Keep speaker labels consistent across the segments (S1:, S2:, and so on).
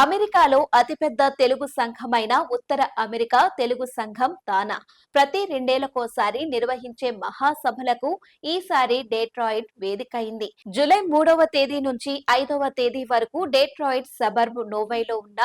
S1: అమెరికాలో అతిపెద్ద తెలుగు సంఘమైన ఉత్తర అమెరికా తెలుగు సంఘం తానా ప్రతి రెండేళ్ళకోసారి నిర్వహించే మహాసభలకు ఈసారి డేట్రాయిడ్ వేదికైంది. జూలై మూడవ తేదీ నుంచి ఐదవ తేదీ వరకు డేట్రాయిడ్ సబర్బ్ నోవైలో ఉన్న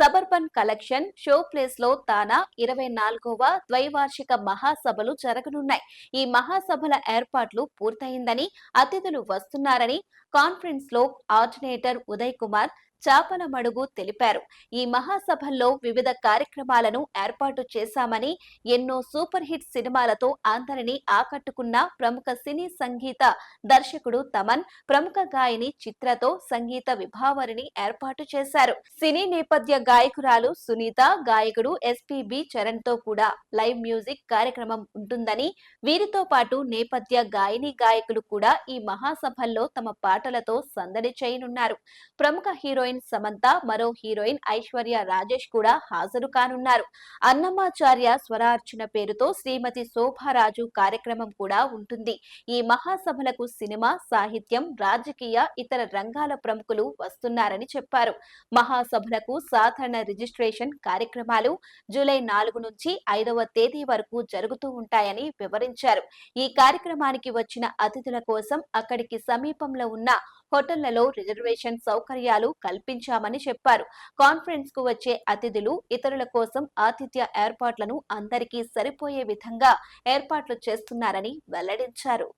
S1: సబర్బన్ కలెక్షన్ షో ప్లేస్లో తానా ఇరవై నాలుగవ ద్వైవార్షిక మహాసభలు జరగనున్నాయి. ఈ మహాసభల ఏర్పాట్లు పూర్తయిందని అతిథులు వస్తున్నారని కాన్ఫరెన్స్లో ఆర్డినేటర్ ఉదయ్ కుమార్ చాపల మడుగు తెలిపారు. ఈ మహాసభల్లో వివిధ కార్యక్రమాలను ఏర్పాటు చేశామని ఎన్నో సూపర్ హిట్ సినిమాలతో అందరినీ ఆకట్టుకున్న ప్రముఖ సినీ సంగీత దర్శకుడు తమన్ ప్రముఖ గాయని చిత్రతో సంగీత విభావరిని ఏర్పాటు చేశారు. సినీ నేపథ్య గాయకురాలు సునీత గాయకుడు ఎస్పీబి చరణ్తో కూడా లైవ్ మ్యూజిక్ కార్యక్రమం ఉంటుందని వీరితో పాటు నేపథ్య గాయని గాయకులు కూడా ఈ మహాసభల్లో తమ పాటలతో సందడి చేయనున్నారు. ప్రముఖ హీరోయిన్ హీరోయిన్ సమంత మరో హీరోయిన్ ఐశ్వర్య రాజేష్ కూడా హాజరు కానున్నారు. అన్నమాచార్య స్వరార్చన పేరుతో శ్రీమతి శోభారాజు కార్యక్రమం కూడా ఉంటుంది. ఈ మహాసభలకు సినిమా సాహిత్యం రాజకీయ ఇతర రంగాల ప్రముఖులు వస్తున్నారని చెప్పారు. మహాసభలకు సాధారణ రిజిస్ట్రేషన్ కార్యక్రమాలు జూలై నాలుగు నుంచి ఐదవ తేదీ వరకు జరుగుతూ ఉంటాయని వివరించారు. ఈ కార్యక్రమానికి వచ్చిన అతిథుల కోసం అక్కడికి సమీపంలో ఉన్న హోటళ్ళలో రిజర్వేషన్ సౌకర్యాలు కల్పించామని చెప్పారు. కాన్ఫరెన్స్కు వచ్చే అతిథులు ఇతరుల కోసం ఆతిథ్య ఏర్పాట్లను అందరికీ సరిపోయే విధంగా ఏర్పాట్లు చేస్తున్నారని వెల్లడించారు.